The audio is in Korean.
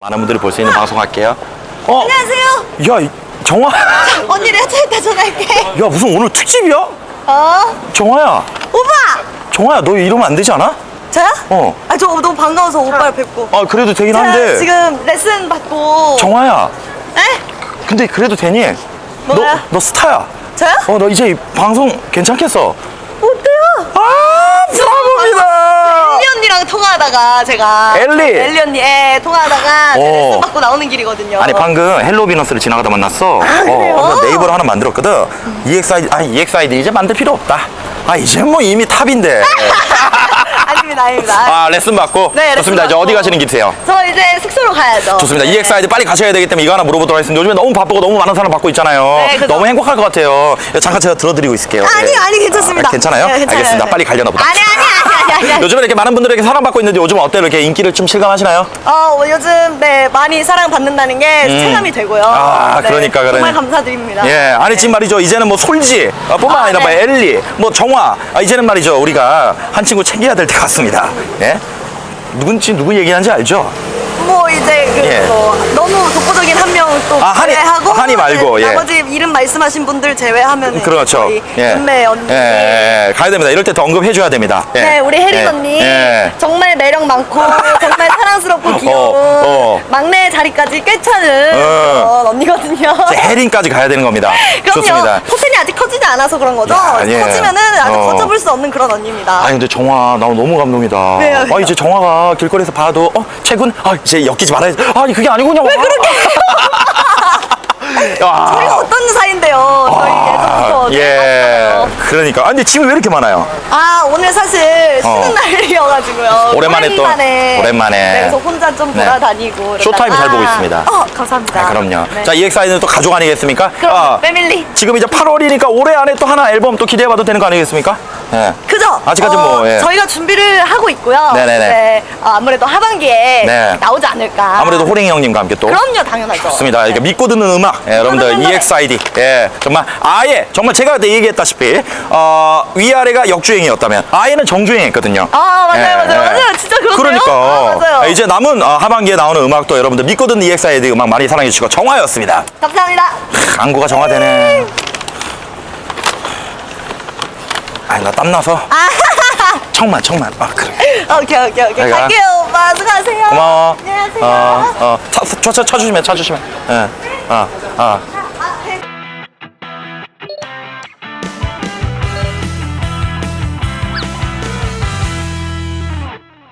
많은 분들이 볼 수 있는 방송 할게요. 어, 안녕하세요. 야, 이- 정화, 언니를 해체했다 전화할게. 야, 무슨 오늘 특집이야? 어? 정화야, 오빠! 정화야, 너 이러면 안 되지 않아? 저요? 어. 아, 저 너무 반가워서 오빠를 뵙고. 아, 그래도 되긴 제가 한데. 지금 레슨 받고. 정화야, 에? 근데 그래도 되니? 뭐가요? 너, 너 스타야. 저요? 어, 너 이제 이 방송 괜찮겠어? 어때요? 아, 브라보입니다. 엘리 언니랑 통화하다가 제가. 엘리? 엘리 언니, 예, 통화하다가 어. 레슨 받고 나오는 길이거든요. 아니 방금 헬로 비너스를 지나가다 만났어. 그래요? 어, 그래서 네이버로 하나 만들었거든. EXID, 아 EXID 이제 만들 필요 없다. 아 이제 뭐 이미 탑인데. 아닙니다, 아닙니다. 아 레슨 받고. 네, 레슨 좋습니다. 이제 받고. 어디 가시는 길이세요? 저 이제 숙소로 가야죠. 좋습니다. 네. EXID 빨리 가셔야 되기 때문에 이거 하나 물어보도록 하겠습니다. 요즘에 너무 바쁘고 너무 많은 사람 받고 있잖아요. 네, 그죠. 너무 행복할 것 같아요. 잠깐 제가 들어드리고 있을게요. 아니, 예. 아니, 괜찮습니다. 아, 괜찮아요? 네, 괜찮아요. 알겠습니다. 네. 빨리 가려나 보다. 아니, 아니, 아니, 아니, 아니. 요즘에 이렇게 많은 분들에게 사랑받고 있는데 요즘 어때요? 이렇게 인기를 좀 실감하시나요? 어, 요즘 네 많이 사랑받는다는 게 체감이 되고요. 음. 아, 네, 그러니까, 정말. 감사드립니다. 예, 아니 지금 말이죠. 이제는 뭐 솔지 어, 뿐만 아, 아 니라 뭐 네. 엘리, 뭐 정화, 아, 이제는 말이죠. 우리가 한 친구 챙겨야 될때 같습니다. 예? 누군지 누구 얘기하는지 알죠? 뭐 이제 그 예. 뭐 너무 독보적인 한 명또 아, 한이- 제외하고 한이 말고, 네, 예. 나머지 이름 말씀하신 분들 제외하면 그렇죠. 저희 예. 은매 언니. 예, 예, 예. 가야 됩니다. 이럴 때 더 언급해줘야 됩니다. 예. 네, 우리 혜린 예. 언니 예. 정말 매력 많고 정말 사랑스럽고 귀여운 어, 어. 막내 자리까지 꿰차는 어. 그런 이제 해린까지 가야 되는 겁니다. 그럼요. 좋습니다. 포텐이 아직 커지지 않아서 그런 거죠. 야, 예. 커지면은 아직 어. 커져볼 수 없는 그런 언니입니다. 아니 근데 정화 나 너무 감동이다. 왜요, 왜요? 아 이제 정화가 길거리에서 봐도 어 최군 아 이제 엮이지 말아야지. 아니 그게 아니군요. 왜 그렇게? 야. 저희가 어떤 사이인데요? 저희 예전부터. 아, 예. 그러니까. 아, 근데 짐이 왜 이렇게 많아요? 아 오늘 사실 어. 쉬는 날이어가지고요. 오랜만에 또, 오랜만에. 오랜만에. 네, 그래서 혼자 좀 네. 돌아다니고. 쇼타임 잘 보고 있습니다. 어 감사합니다. 아, 그럼요. 네. 자, EXI는 또 가족 아니겠습니까? 그럼 아, 패밀리. 지금 이제 8월이니까 올해 안에 또 하나 앨범 또 기대해봐도 되는 거 아니겠습니까? 예. 그죠? 아직까지 뭐, 예. 저희가 준비를 하고 있고요. 네네네. 네, 어, 아무래도 하반기에 네. 나오지 않을까. 아무래도 호랭이 형님과 함께 또. 그럼요, 당연하죠. 좋습니다. 네. 이렇게 믿고 듣는 음악, 예, 여러분들 음악. EXID, 예, 정말 아예 정말 제가 그때 얘기했다시피 어, 위아래가 역주행이었다면 아예는 정주행했거든요. 아, 맞아요, 맞아요, 맞아요. 진짜 그렇네요. 그러니까 아, 맞아요. 이제 남은 어, 하반기에 나오는 음악도 여러분들 믿고 듣는 EXID 음악 많이 사랑해 주시고 정화였습니다. 감사합니다. 안구가 정화되네. 아니 나 땀나서 청만 청만 아 그래 오케이, 오케이, 오케이. 잘 가. 갈게요, 오빠. 수고하세요. 고마워 안녕하세요. 어어 차, 차, 차, 차 주시면 차 주시면 예어어 어.